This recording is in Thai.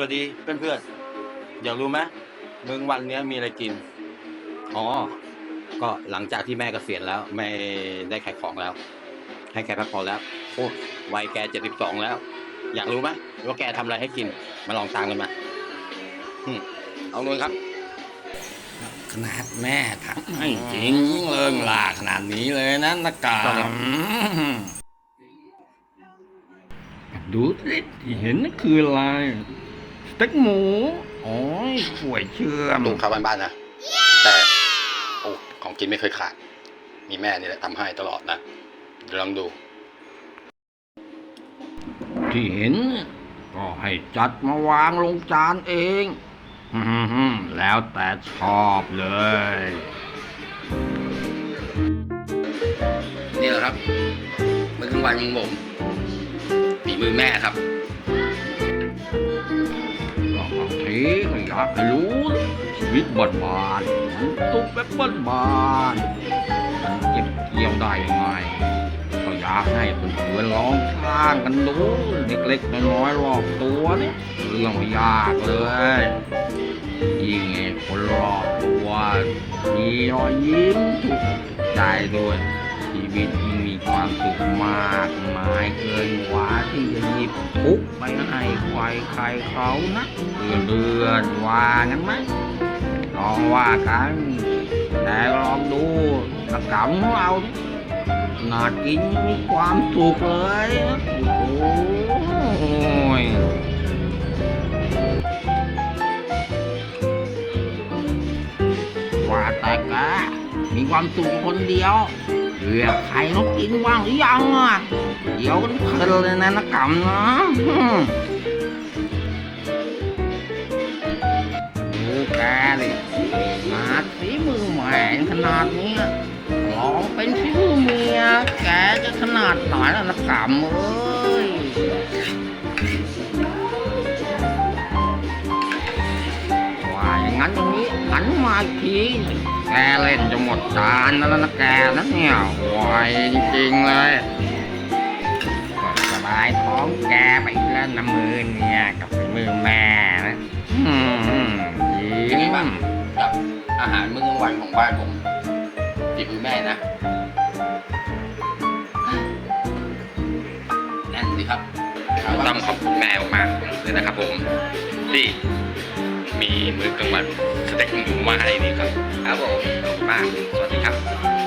วัสดีเพื่อนๆอยากรู้ไหมมึงวันเนี้ยมีอะไรกิน อ๋อ ก็หลังจากที่แม่เกษียณแล้ว ไม่ได้ขายของแล้ว ให้แกพักผ่อนแล้วโอ้วัยแกเจ็ดสิบสองแล้ว อยากรู้ไหมว่าแกทำอะไรให้กิน มาลองตามกันมาอืมเอาเลยครับ ขนาดแม่ทำให้จริงเลิงลาขนาดนี้เลยนะนักกาต้องครับดูสิที่เห็นนั่นคืออะไรส เต็กหมู โอ้ยก๋วยเชื่อมตุงข้าวบ้านๆนะ แต่โอ้ของกินไม่เคยขาด มีแม่นี่แหละทำให้ตลอดนะเดี๋ยวลองดู ที่เห็นเนี่ยก็ให้จัดมาวางลงจานเองอืมแล้วแต่ชอบเลย นี่แหละครับมื้อกลางวันของผมฝีมือแม่ครับ บางทีก็อยากให้รู้ชีวิตบ้านบานมันตุกแบบบ้านบานมันเก็บเกี่ยวได้ยังไงก็อยากให้เพื่อนๆลองสร้างกันดูเล็กๆน้อยๆรอบตัวนี่เรื่องไม่ยากเลยยิ่งไงคนรอบตัวมีรอยยิ้มถูกใจด้วย ชีวิตยิ่งมีความสุขมากมายเกินกว่าที่จะหยิบทุกไปให้ใครใครเขานะเลื่อนเลือนๆว่างั้นไหมลองว่ากัน แต่ลองดูตะกำของเราเนี่ยน่ากินมีความสุขเลยโอ้โหยว่าแต่แกมีความสุขคนเดียว เลือกใครน้องกินบ้างหรือยังอะเดี๋ยวกันเพลินเลยนะนักกำนะอืมดูแกดิมาสีมือแหมงขนาดนี้ลองเป็นฝีมือเมียแกจะขนาดไหนล่ะนักกำเอ้ยว่าอย่างนั้นอย่างนี้หันมาอีกที แกเล่นจะหมดจานแล้วนะแกนะเนี่ยไวจริงๆเลยก็สบายท้องแกไปแล้วนะมือเนี่ยกับฝีมือแม่นะอืมเป็นไงยิ้บ้างมกับอาหารมื้อกลางวันของบ้านผมฝีมือแม่นะแน่นสิครับต้องขอบคุณแม่มากๆเลยนะครับผมที่มีมื้อกลางวันสเต็กหมูมาให้นี่ครับ ครับผมขอบคุณมากสวัสดีครับ